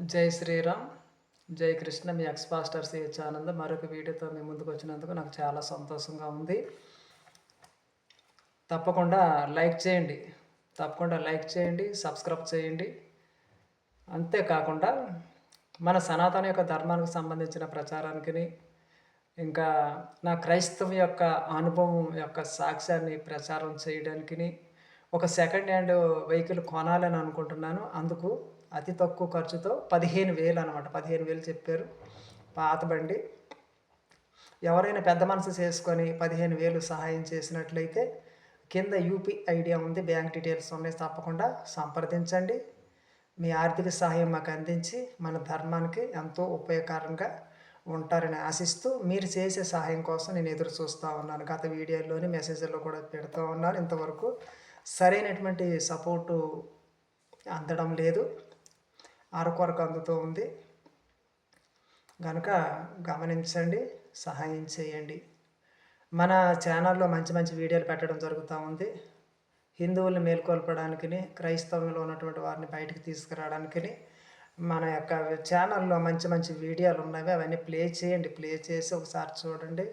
జై శ్రీరామ్. జై కృష్ణ. మీ ఎక్స్ పాస్టర్ సిహెచ్ ఆనంద్ మరొక వీడియోతో మీ ముందుకు వచ్చినందుకు నాకు చాలా సంతోషంగా ఉంది. తప్పకుండా లైక్ చేయండి. తప్పకుండా లైక్ చేయండి సబ్స్క్రైబ్ చేయండి. అంతేకాకుండా మన సనాతన యొక్క ధర్మానికి సంబంధించిన ప్రచారానికి ఇంకా నా క్రైస్తవ యొక్క అనుభవం యొక్క సాక్ష్యాన్ని ప్రచారం చేయడానికి ఒక సెకండ్ హ్యాండ్ వెహికల్ కొనాలని అనుకుంటున్నాను. అందుకు అతి తక్కువ ఖర్చుతో పదిహేను వేలు అనమాట పదిహేను వేలు చెప్పారు పాత బండి. ఎవరైనా పెద్ద మనసు చేసుకొని పదిహేను వేలు సహాయం చేసినట్లయితే కింద యూపీ ఐడియా ఉంది. బ్యాంక్ డీటెయిల్స్ ఉన్నాయి. తప్పకుండా సంప్రదించండి. మీ ఆర్థిక సహాయం మాకు అందించి మన ధర్మానికి ఎంతో ఉపయోగకరంగా ఉంటారని ఆశిస్తూ మీరు చేసే సహాయం కోసం నేను ఎదురు చూస్తూ ఉన్నాను. గత వీడియోలోని మెసేజ్లో కూడా పెడుతూ ఉన్నాను ఇంతవరకు సరైనటువంటి సపోర్టు అందడం లేదు. అరకొరకు అందుతూ ఉంది. కనుక గమనించండి సహాయం చేయండి. మన ఛానల్లో మంచి మంచి వీడియోలు పెట్టడం జరుగుతూ ఉంది. హిందువులను మేల్కొల్పడానికి క్రైస్తవంలో ఉన్నటువంటి వారిని బయటకు తీసుకురావడానికి మన యొక్క ఛానల్లో మంచి మంచి వీడియోలు ఉన్నవి అవన్నీ ప్లే చేయండి. ప్లే చేసి ఒకసారి చూడండి.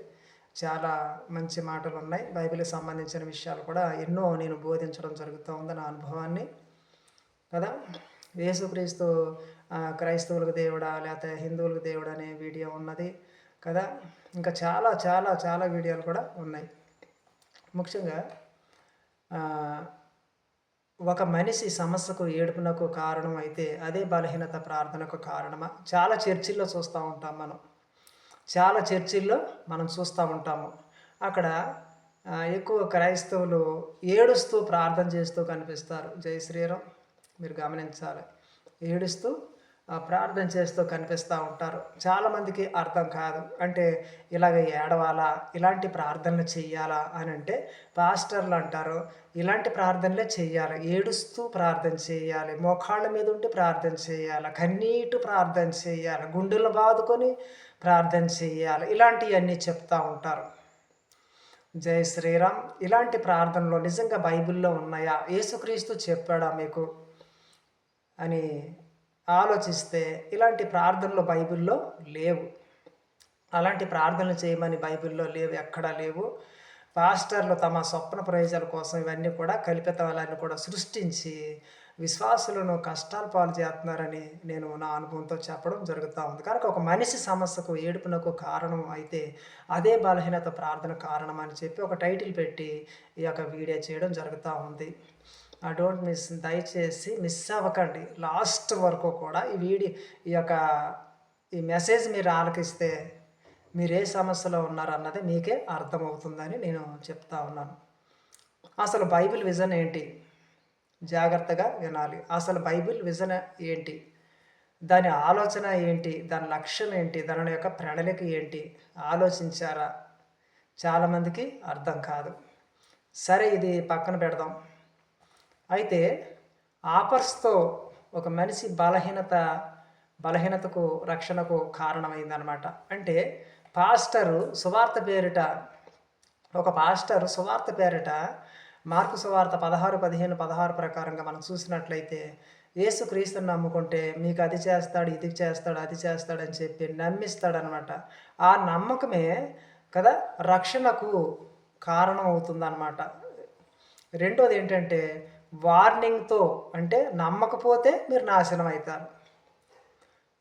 చాలా మంచి మాటలు ఉన్నాయి. బైబిల్కి సంబంధించిన విషయాలు కూడా ఎన్నో నేను బోధించడం జరుగుతూ ఉంది నా అనుభవాన్ని. కదా? యేసుక్రీస్తు క్రైస్తవులకు దేవుడా లేకపోతే హిందువులకు దేవుడు అనే వీడియో ఉన్నది కదా. ఇంకా చాలా చాలా చాలా వీడియోలు కూడా ఉన్నాయి. ముఖ్యంగా ఒక మనిషి సమస్యకు ఏడుపునకు కారణం అయితే అదే బలహీనత ప్రార్థనకు కారణమా? చాలా చర్చిల్లో చూస్తూ ఉంటాం మనం. చాలా చర్చిల్లో మనం చూస్తూ ఉంటాము. అక్కడ ఎక్కువ క్రైస్తవులు ఏడుస్తూ ప్రార్థన చేస్తూ కనిపిస్తారు. జై శ్రీరామ్. మీరు గమనించాలి. ఏడుస్తూ ప్రార్థన చేస్తూ కనిపిస్తూ ఉంటారు. చాలామందికి అర్థం కాదు. అంటే ఇలాగ ఏడవాలా? ఇలాంటి ప్రార్థనలు చెయ్యాలా? అని అంటే పాస్టర్లు అంటారు ఇలాంటి ప్రార్థనలే చెయ్యాలి. ఏడుస్తూ ప్రార్థన చేయాలి మోకాళ్ళ మీద ఉండి ప్రార్థన చేయాలి కన్నీటు ప్రార్థన చేయాలి గుండెలు బాదుకొని ప్రార్థన చేయాలి ఇలాంటివన్నీ చెప్తూ ఉంటారు. జై శ్రీరామ్. ఇలాంటి ప్రార్థనలు నిజంగా బైబిల్లో ఉన్నాయా? యేసుక్రీస్తు చెప్పాడా మీకు? అని ఆలోచిస్తే ఇలాంటి ప్రార్థనలు బైబిల్లో లేవు. అలాంటి ప్రార్థనలు చేయమని బైబిల్లో లేవు ఎక్కడా లేవు. పాస్టర్లు తమ స్వప్న ప్రయోజనాల కోసం ఇవన్నీ కూడా కల్పితవాలని కూడా సృష్టించి విశ్వాసులను కష్టాలు పాలు చేస్తున్నారని నేను నా అనుభవంతో చెప్పడం జరుగుతూ ఉంది. కనుక ఒక మనిషి సమస్యకు ఏడుపునకు కారణం అయితే అదే బలహీనత ప్రార్థన కారణం అని చెప్పి ఒక టైటిల్ పెట్టి ఈ యొక్క వీడియో చేయడం జరుగుతూ ఉంది. డోంట్ మిస్ దయచేసి మిస్ అవ్వకండి. లాస్ట్ వరకు కూడా ఈ వీడియో ఈ యొక్క ఈ మెసేజ్ మీరు ఆలకిస్తే మీరు ఏ సమస్యలో ఉన్నారన్నది మీకే అర్థమవుతుందని నేను చెప్తా ఉన్నాను. అసలు బైబిల్ విజన్ ఏంటి? జాగ్రత్తగా వినాలి. అసలు బైబిల్ విజన్ ఏంటి? దాని ఆలోచన ఏంటి? దాని లక్ష్యం ఏంటి? దాని యొక్క ప్రణాళిక ఏంటి? ఆలోచించారా? చాలామందికి అర్థం కాదు. సరే ఇది పక్కన పెడదాం. అయితే ఆపర్స్తో ఒక మనిషి బలహీనత బలహీనతకు రక్షణకు కారణమైందనమాట అంటే పాస్టరు సువార్త పేరిట ఒక పాస్టర్ సువార్త పేరిట మార్కు సువార్త పదహారు పదిహేను పదహారు ప్రకారంగా మనం చూసినట్లయితే ఏసుక్రీస్తుని నమ్ముకుంటే మీకు అది చేస్తాడు ఇది చేస్తాడు అది చేస్తాడు అని చెప్పి నమ్మిస్తాడనమాట ఆ నమ్మకమే కదా రక్షణకు కారణం అవుతుందన్నమాట రెండోది ఏంటంటే వార్నింగ్తో అంటే నమ్మకపోతే మీరు నాశనం అవుతారు.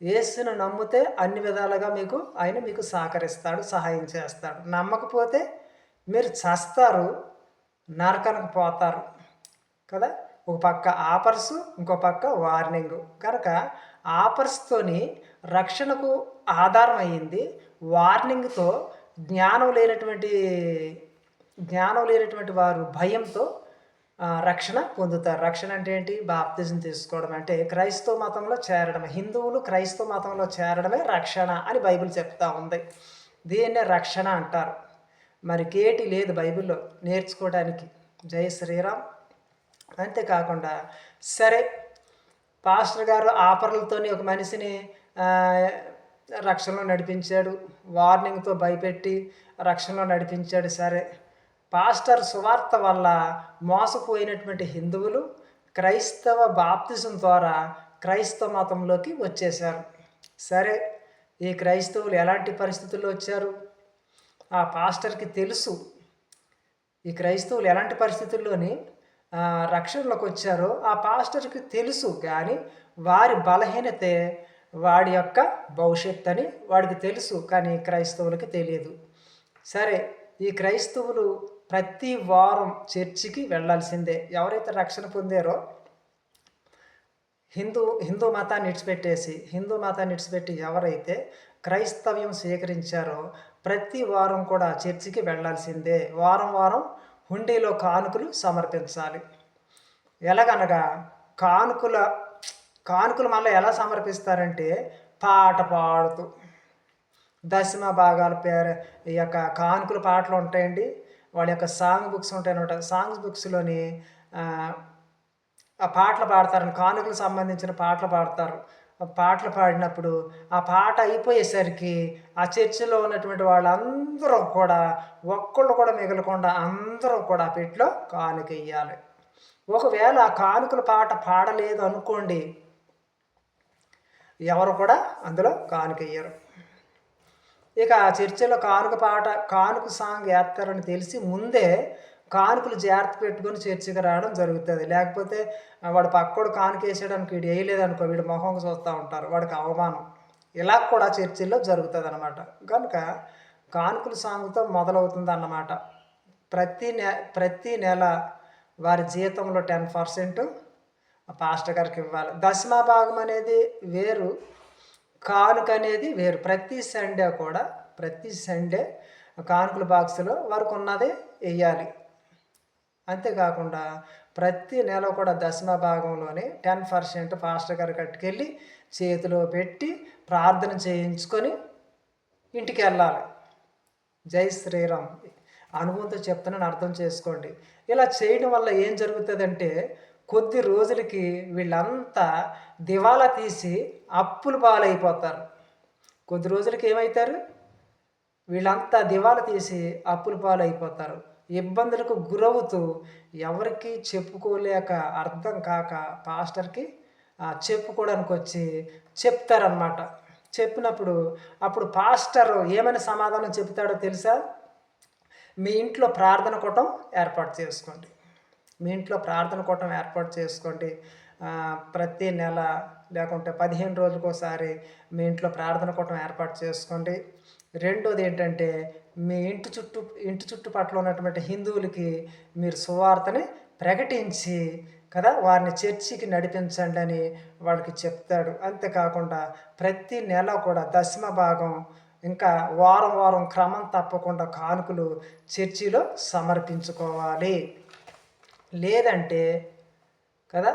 ఏసును నమ్మితే అన్ని విధాలుగా మీకు ఆయన మీకు సహకరిస్తాడు సహాయం చేస్తాడు. నమ్మకపోతే మీరు చస్తారు నరకనకు పోతారు కదా? ఒక పక్క ఆపర్స్ ఇంకో పక్క వార్నింగ్. కనుక ఆపర్స్తోని రక్షణకు ఆధారం అయ్యింది వార్నింగ్తో జ్ఞానం లేనటువంటి జ్ఞానం లేనటువంటి వారు భయంతో రక్షణ పొందుతారు. రక్షణ అంటే ఏంటి? బాప్తిజం తీసుకోవడం అంటే క్రైస్తవ మతంలో చేరడం హిందువులు క్రైస్తవ మతంలో చేరడమే రక్షణ అని బైబిల్ చెప్తా ఉంది. దీన్నే రక్షణ అంటారు. మరి కేటి లేదు బైబిల్లో నేర్చుకోవడానికి జయ శ్రీరామ్. అంతేకాకుండా సరే పాస్టర్ గారు ఆపర్లతోని ఒక మనిషిని రక్షణలో నడిపించాడు. వార్నింగ్తో భయపెట్టి రక్షణలో నడిపించాడు. సరే పాస్టర్ సువార్త వల్ల మోసపోయినటువంటి హిందువులు క్రైస్తవ బాప్తిజం ద్వారా క్రైస్తవ మతంలోకి వచ్చేసారు సరే ఈ క్రైస్తవులు ఎలాంటి పరిస్థితుల్లో వచ్చారు? ఆ పాస్టర్కి తెలుసు. ఈ క్రైస్తవులు ఎలాంటి పరిస్థితుల్లోని రక్షణలోకి వచ్చారో ఆ పాస్టర్కి తెలుసు. కానీ వారి బలహీనతే వాడి యొక్క భవిష్యత్ అని వాడికి తెలుసు. కానీ క్రైస్తవులకి తెలియదు. సరే ఈ క్రైస్తవులు ప్రతి వారం చర్చికి వెళ్ళాల్సిందే. ఎవరైతే రక్షణ పొందారో హిందూ హిందూ మతాన్ని ఇడిచిపెట్టేసి హిందూ మతాన్ని ఇడిచిపెట్టి ఎవరైతే క్రైస్తవ్యం స్వీకరించారో ప్రతి వారం కూడా చర్చికి వెళ్ళాల్సిందే. వారం వారం హుండీలో కానుకలు సమర్పించాలి. ఎలాగనగా కానుకల కానుకలు మళ్ళీ ఎలా సమర్పిస్తారంటే పాట పాడుతూ. దశమ భాగాల పేరు ఈ యొక్క కానుకల పాటలు ఉంటాయండి. వాళ్ళ యొక్క సాంగ్ బుక్స్ ఉంటాయన్నమాట సాంగ్స్ బుక్స్లోని ఆ పాటలు పాడతారు కానుకలకు సంబంధించిన పాటలు పాడతారు. పాటలు పాడినప్పుడు ఆ పాట అయిపోయేసరికి ఆ చర్చిలో ఉన్నటువంటి వాళ్ళందరూ కూడా ఒక్కళ్ళు కూడా మిగలకుండా అందరూ కూడా ఆ పెట్టులో కానుక ఇవ్వాలి ఒకవేళ ఆ కానుకల పాట పాడలేదు అనుకోండి ఎవరు కూడా అందులో కానుక ఇయ్యరు ఇక ఆ చర్చిలో కానుక పాట కానుక సాంగ్ వేస్తారని తెలిసి ముందే కానుకలు జాగ్రత్త పెట్టుకొని చర్చికి రావడం జరుగుతుంది. లేకపోతే వాడు పక్కోడు కానుక వేసేయడానికి వీడు వేయలేదనుకో వీడు మొహం చూస్తూ ఉంటారు. వాడికి అవమానం. ఇలా కూడా చర్చిల్లో జరుగుతుంది అనమాట కనుక కానుకల సాంగ్తో మొదలవుతుంది అన్నమాట ప్రతి నె ప్రతి నెల వారి జీతంలో టెన్ పర్సెంట్ పాస్టర్ గారికి ఇవ్వాలి. దశమా భాగం అనేది వేరు. కానుక అనేది వేరు. ప్రతి సండే కూడా ప్రతి సండే కానుకల బాక్స్లో వరకు ఉన్నది వేయాలి. అంతేకాకుండా ప్రతి నెల కూడా దశమ భాగంలోనే టెన్ పర్సెంట్ పాస్టర్ గారు కట్టుకెళ్ళి చేతిలో పెట్టి ప్రార్థన చేయించుకొని ఇంటికి వెళ్ళాలి. జై శ్రీరామ్. అనుభవంతో చెప్తున్నాను అర్థం చేసుకోండి. ఇలా చేయడం వల్ల ఏం జరుగుతుందంటే కొద్ది రోజులకి వీళ్ళంతా దివాలా తీసి అప్పులు పాలైపోతారు. కొద్ది రోజులకి ఏమవుతారు వీళ్ళంతా దివాలా తీసి అప్పుల పాలైపోతారు. ఇబ్బందులకు గురవుతూ ఎవరికి చెప్పుకోలేక అర్థం కాక పాస్టర్కి చెప్పుకోవడానికి వచ్చి చెప్తారనమాట చెప్పినప్పుడు అప్పుడు పాస్టర్ ఏమైనా సమాధానం చెప్తాడో తెలుసా? మీ ఇంట్లో ప్రార్థన కూటం ఏర్పాటు చేసుకోండి. మీ ఇంట్లో ప్రార్థన కూటం ఏర్పాటు చేసుకోండి. ప్రతి నెల లేకుంటే పదిహేను రోజులకోసారి మీ ఇంట్లో ప్రార్థన కూటం ఏర్పాటు చేసుకోండి. రెండోది ఏంటంటే మీ ఇంటి చుట్టూ ఇంటి చుట్టుపక్కల ఉన్నటువంటి హిందువులకి మీరు సువార్తని ప్రకటించి కదా వారిని చర్చికి నడిపించండి అని వాళ్ళకి చెప్తాడు. అంతేకాకుండా ప్రతి నెల కూడా దశమ భాగం ఇంకా వారం వారం క్రమం తప్పకుండా కానుకలు చర్చిలో సమర్పించుకోవాలి. లేదంటే కదా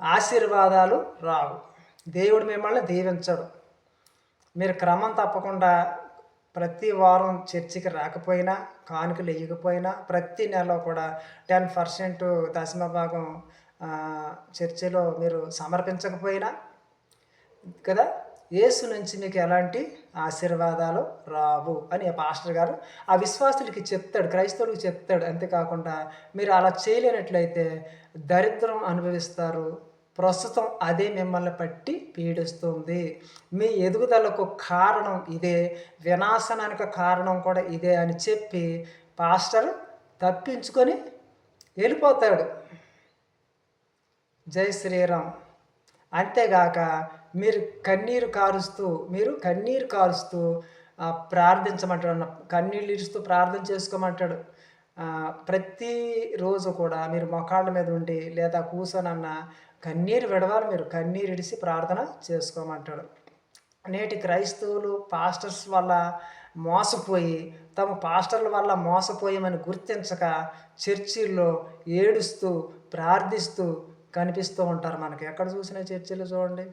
ఆశీర్వాదాలు రావు. దేవుడు మిమ్మల్ని దీవించడు. మీరు క్రమం తప్పకుండా ప్రతి వారం చర్చికి రాకపోయినా కానుకలు వేయకపోయినా ప్రతి నెల కూడా టెన్ పర్సెంట్ దశమ భాగం చర్చిలో మీరు సమర్పించకపోయినా కదా యేసు నుంచి మీకు ఎలాంటి ఆశీర్వాదాలు రావు అని ఆ పాస్టర్ గారు ఆ విశ్వాసులకి చెప్తాడు క్రైస్తవులకి చెప్తాడు. అంతేకాకుండా మీరు అలా చేయలేనట్లయితే దరిద్రం అనుభవిస్తారు ప్రస్తుతం అదే మిమ్మల్ని పట్టి పీడిస్తుంది. మీ ఎదుగుదలకు కారణం ఇదే వినాశనానికి కారణం కూడా ఇదే అని చెప్పి పాస్టర్ తప్పించుకొని వెళ్ళిపోతాడు. జై శ్రీరామ్. అంతేగాక మీరు కన్నీరు కారుస్తూ మీరు కన్నీరు కారుస్తూ ప్రార్థించమంటాడు అన్న కన్నీళ్ళు ఇడుస్తూ ప్రార్థన చేసుకోమంటాడు. ప్రతిరోజు కూడా మీరు మొకాళ్ళ మీద ఉండి లేదా కూర్చొనన్న కన్నీరు విడవాలి మీరు. కన్నీరు ఇడిసి ప్రార్థన చేసుకోమంటాడు. నేటి క్రైస్తవులు పాస్టర్స్ వల్ల మోసపోయి తమ పాస్టర్ల వల్ల మోసపోయామని గుర్తించక చర్చిల్లో ఏడుస్తూ ప్రార్థిస్తూ కనిపిస్తూ ఉంటారు మనకి. ఎక్కడ చూసినా చర్చిలు చూడండి.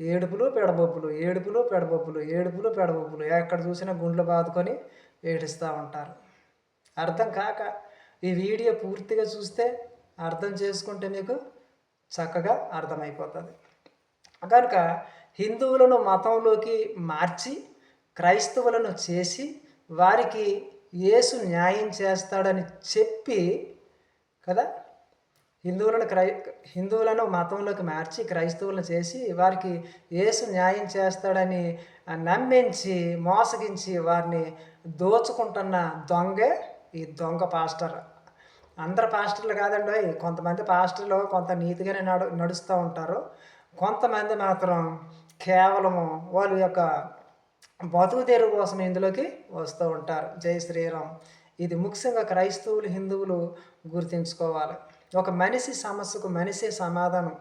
ఏడుపులు పెడబొబ్బులు ఏడుపులు పెడబొబ్బులు ఏడుపులు పెడబొబ్బులు. ఎక్కడ చూసినా గుండ్లు బాదుకొని ఏడుస్తూ ఉంటారు. అర్థం కాక ఈ వీడియో పూర్తిగా చూస్తే అర్థం చేసుకుంటే మీకు చక్కగా అర్థమైపోతుంది. కనుక హిందువులను మతంలోకి మార్చి క్రైస్తవులను చేసి వారికి యేసు న్యాయం చేస్తాడని చెప్పి కదా హిందువులను క్రై హిందువులను మతంలోకి మార్చి క్రైస్తవులను చేసి వారికి యేసు న్యాయం చేస్తాడని నమ్మించి మోసగించి వారిని దోచుకుంటున్న దొంగే ఈ దొంగ పాస్టర్. అందరు పాస్టర్లు కాదండి కొంతమంది పాస్టర్లు కొంత నీతిగానే నడు నడుస్తూ ఉంటారు. కొంతమంది మాత్రం కేవలము వాళ్ళ యొక్క బతుకు తెరువు కోసం ఇందులోకి వస్తూ ఉంటారు. జై శ్రీరామ్. ఇది ముఖ్యంగా క్రైస్తవులు హిందువులు గుర్తుంచుకోవాలి. ఒక మనిషి సమస్యకు మనిషే సమాధానం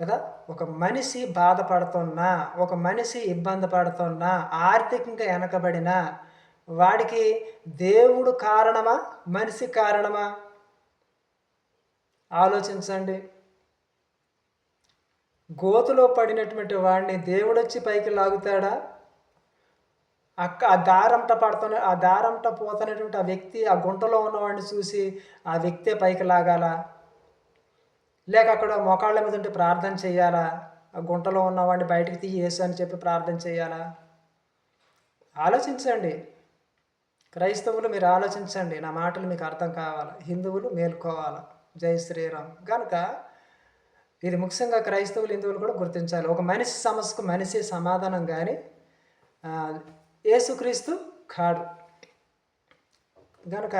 కదా? ఒక మనిషి బాధపడుతున్నా ఒక మనిషి ఇబ్బంది పడుతున్నా ఆర్థికంగా వెనకబడినా వాడికి దేవుడు కారణమా? మనిషి కారణమా? ఆలోచించండి. గోతులో పడినటువంటి వాడిని దేవుడొచ్చి పైకి లాగుతాడా? అక్క ఆ దారంట పడుతున్న ఆ దారంట పోతున్నటువంటి ఆ వ్యక్తి ఆ గుంటలో ఉన్నవాడిని చూసి ఆ వ్యక్తే పైకి లాగాల. లేక అక్కడ మోకాళ్ళ మీద ఉంటే ప్రార్థన చేయాలా? ఆ గుంటలో ఉన్నవాడిని బయటికి తీయేసు అని చెప్పి ప్రార్థన చేయాలా? ఆలోచించండి. క్రైస్తవులు మీరు ఆలోచించండి. నా మాటలు మీకు అర్థం కావాలి? హిందువులు మేల్కోవాలి? జై శ్రీరామ్. కనుక ఇది ముఖ్యంగా క్రైస్తవులు హిందువులు కూడా గుర్తించాలి. ఒక మనిషి సమస్యకు మనిషి సమాధానం కానీ యేసుక్రీస్తు కాడు. కనుక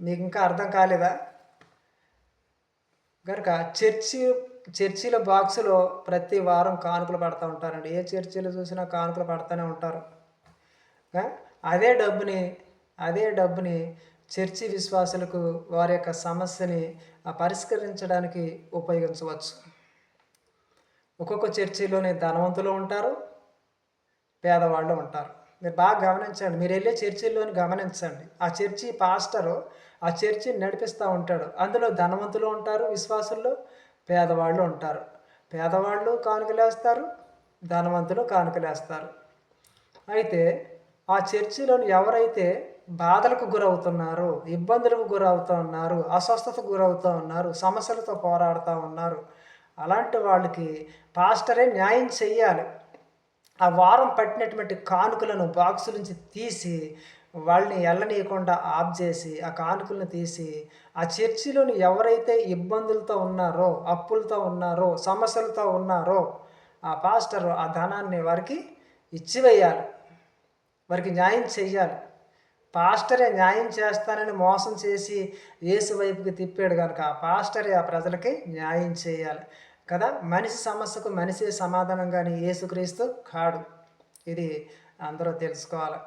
మీకు ఇంకా అర్థం కాలేదా? కనుక చర్చి చర్చిల బాక్సులో ప్రతి వారం కానుకలు పడుతూ ఉంటారండి. ఏ చర్చిలో చూసినా కానుకలు పడుతూనే ఉంటారు. అదే డబ్బుని అదే డబ్బుని చర్చి విశ్వాసులకు వారి యొక్క సమస్యని పరిష్కరించడానికి ఉపయోగించవచ్చు. ఒక్కొక్క చర్చిలోనే ధనవంతులు ఉంటారు పేదవాళ్ళు ఉంటారు. మీరు బాగా గమనించండి. మీరు వెళ్ళే చర్చిల్లోని గమనించండి. ఆ చర్చి పాస్టరు ఆ చర్చిని నడిపిస్తూ ఉంటాడు. అందులో ధనవంతులు ఉంటారు విశ్వాసుల్లో పేదవాళ్ళు ఉంటారు. పేదవాళ్ళు కానుకలేస్తారు ధనవంతులు కానుకలేస్తారు అయితే ఆ చర్చిలోని ఎవరైతే బాధలకు గురవుతున్నారు ఇబ్బందులకు గురవుతూ ఉన్నారు అస్వస్థతకు గురవుతూ ఉన్నారు సమస్యలతో పోరాడుతూ ఉన్నారు అలాంటి వాళ్ళకి పాస్టరే న్యాయం చెయ్యాలి. ఆ వారం పట్టినటువంటి కానుకలను బాక్స్ నుంచి తీసి వాళ్ళని ఎల్లనీయకుండా ఆఫ్ చేసి ఆ కానుకలను తీసి ఆ చర్చిలోని ఎవరైతే ఇబ్బందులతో ఉన్నారో అప్పులతో ఉన్నారో సమస్యలతో ఉన్నారో ఆ పాస్టర్ ఆ ధనాన్ని వారికి ఇచ్చివేయాలి. వారికి న్యాయం చెయ్యాలి. పాస్టరే న్యాయం చేస్తానని మోసం చేసి యేసు వైపుకి తిప్పాడు కనుక ఆ పాస్టరే ఆ ప్రజలకి న్యాయం చేయాలి. కదా? మనిషి సమస్యకు మనిషి సమాధానం కానీ యేసుక్రీస్తు కాడు. ఇది అందరూ తెలుసుకోవాలి.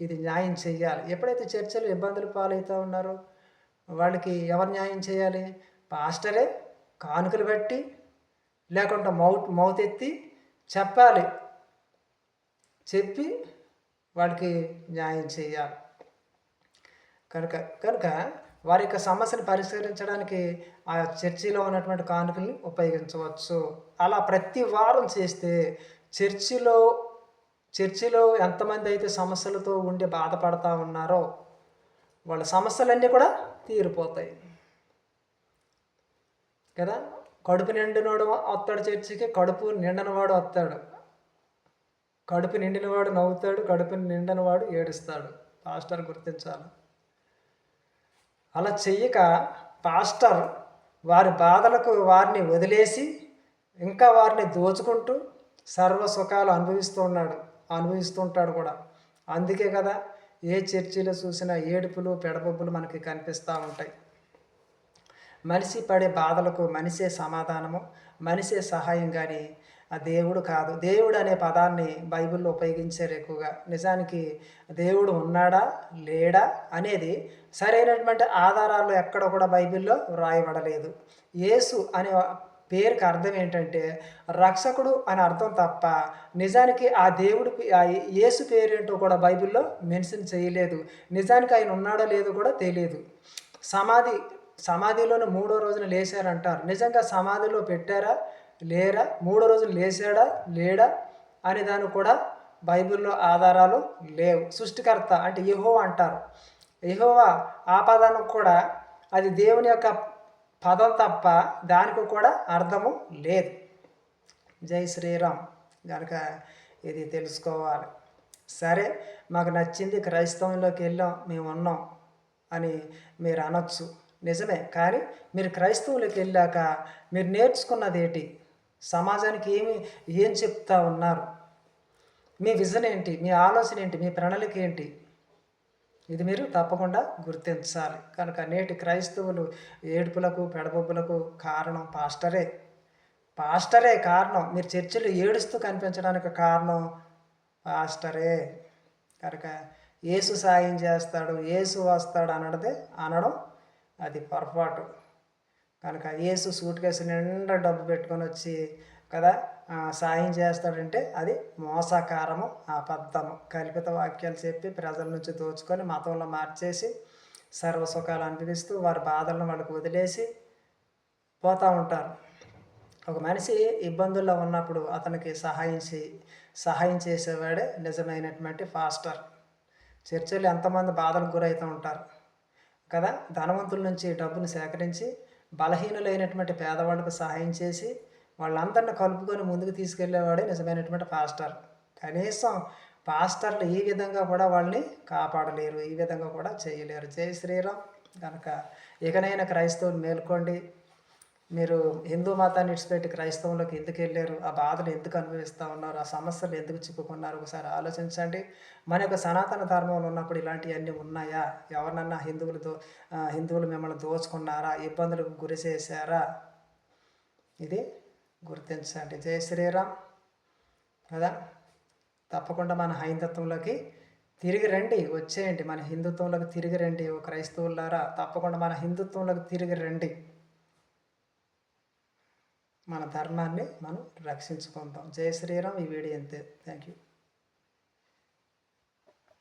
ఇది న్యాయం చేయాలి ఎప్పుడైతే చర్చలు ఇబ్బందులు పాలవుతూ ఉన్నారో వాళ్ళకి ఎవరు న్యాయం చేయాలి? పాస్టరే కానుకలు పెట్టి లేకుంటే మౌత్ మౌత్ ఎత్తి చెప్పాలి. చెప్పి వాళ్ళకి న్యాయం చేయాలి కనుక కనుక వారి యొక్క సమస్యను పరిష్కరించడానికి ఆ చర్చిలో ఉన్నటువంటి కానుకల్ని ఉపయోగించవచ్చు. అలా ప్రతి వారం చేస్తే చర్చిలో చర్చిలో ఎంతమంది అయితే సమస్యలతో ఉండి బాధపడతా ఉన్నారో వాళ్ళ సమస్యలన్నీ కూడా తీరిపోతాయి. కదా? కడుపు నిండినోడు వస్తాడు చర్చికి కడుపు నిండనవాడు వస్తాడు. కడుపు నిండినవాడు నవ్వుతాడు కడుపు నిండనవాడు ఏడుస్తాడు. పాస్టర్ గుర్తించాలి. అలా చెయ్యక పాస్టర్ వారి బాధలకు వారిని వదిలేసి ఇంకా వారిని దోచుకుంటూ సర్వ సుఖాలు అనుభవిస్తూ ఉన్నాడు అనుభవిస్తుంటాడు కూడా. అందుకే కదా ఏ చర్చిలో చూసినా ఏడుపులు పెడబొబ్బులు మనకి కనిపిస్తూ ఉంటాయి. మనిషి పడే బాధలకు మనిషే సమాధానము మనిషే సహాయం కానీ ఆ దేవుడు కాదు. దేవుడు అనే పదాన్ని బైబిల్లో ఉపయోగించారు ఎక్కువగా. నిజానికి దేవుడు ఉన్నాడా? లేడా? అనేది సరైనటువంటి ఆధారాలు ఎక్కడ కూడా బైబిల్లో వ్రాయబడలేదు. యేసు అనే పేరుకి అర్థం ఏంటంటే రక్షకుడు అని అర్థం తప్ప నిజానికి ఆ దేవుడు యేసు పేరేంటో కూడా బైబిల్లో మెన్షన్ చేయలేదు. నిజానికి ఆయన ఉన్నాడో లేదో కూడా తెలియదు. సమాధి సమాధిలోనే మూడో రోజున లేచారంటారు. నిజంగా సమాధిలో పెట్టారా? లేరా మూడో రోజులు లేచాడా లేడా అనే దానికి కూడా బైబిల్లో ఆధారాలు లేవు. సృష్టికర్త అంటే యహో అంటారు. యహోవా ఆ పదానికి కూడా అది దేవుని యొక్క పదం తప్ప దానికి కూడా అర్థము లేదు. జై శ్రీరామ్. కనుక ఇది తెలుసుకోవాలి. సరే మాకు నచ్చింది క్రైస్తవంలోకి వెళ్ళాం మేము ఉన్నాం అని మీరు అనొచ్చు. నిజమే కానీ మీరు క్రైస్తవులకు వెళ్ళాక మీరు నేర్చుకున్నది ఏంటి సమాజానికి ఏమి ఏం చెప్తా ఉన్నారు? మీ విజన్ ఏంటి? మీ ఆలోచన ఏంటి? మీ ప్రణాళిక ఏంటి? ఇది మీరు తప్పకుండా గుర్తించాలి. కనుక నేటి క్రైస్తవులు ఏడుపులకు పెడబొబ్బులకు కారణం పాస్టరే. పాస్టరే కారణం. మీరు చర్చలు ఏడుస్తూ కనిపించడానికి కారణం పాస్టరే. కనుక ఏసు సాయం చేస్తాడు ఏసు వస్తాడు అనడదే అనడం అది పొరపాటు. కనుక ఏసు సూట్ కేసు నిండా డబ్బు పెట్టుకొని వచ్చి కదా సాయం చేస్తాడంటే అది మోసకారము అబద్ధము. కల్పిత వాక్యాలు చెప్పి ప్రజల నుంచి దోచుకొని మతంలో మార్చేసి సర్వసుఖాలు అనిపిస్తూ వారి బాధలను వాళ్ళకు వదిలేసి పోతూ ఉంటారు. ఒక మనిషి ఇబ్బందుల్లో ఉన్నప్పుడు అతనికి సహాయం సహాయం చేసేవాడే నిజమైనటువంటి ఫాస్టర్. చర్చలు ఎంతమంది బాధలకు గురవుతూ ఉంటారు కదా ధనవంతుల నుంచి డబ్బును సేకరించి బలహీనులైనటువంటి పేదవాళ్ళకు సహాయం చేసి వాళ్ళందరిని కలుపుకొని ముందుకు తీసుకెళ్ళేవాడే నిజమైనటువంటి పాస్టర్. కనీసం పాస్టర్లు ఈ విధంగా కూడా వాళ్ళని కాపాడలేరు ఈ విధంగా కూడా చేయలేరు. జై శ్రీరామ్. కనుక ఇకనైనా క్రైస్తవులు మేల్కోండి మీరు హిందూ మతాన్ని విడిచిపెట్టి క్రైస్తవంలోకి ఎందుకు వెళ్ళారు? ఆ బాధలు ఎందుకు అనుభవిస్తూ ఉన్నారు? ఆ సమస్యలు ఎందుకు చిక్కుకున్నారు? ఒకసారి ఆలోచించండి. మన యొక్క సనాతన ధర్మంలో ఉన్నప్పుడు ఇలాంటివన్నీ ఉన్నాయా? ఎవరినన్నా హిందువులు దో హిందువులు మిమ్మల్ని దోచుకున్నారా? ఇబ్బందులకు గురి చేశారా? ఇది గుర్తించండి. జయ శ్రీరామ్. కదా? తప్పకుండా మన హైందత్వంలోకి తిరిగి రండి. వచ్చేయండి. మన హిందుత్వంలోకి తిరిగి రండి. ఓ క్రైస్తవులారా తప్పకుండా మన హిందుత్వంలోకి తిరిగి రండి. మన ధర్మాన్ని మనం రక్షించుకుందాం. జై శ్రీరామ్. ఈ వీడియో అంతే థ్యాంక్ యూ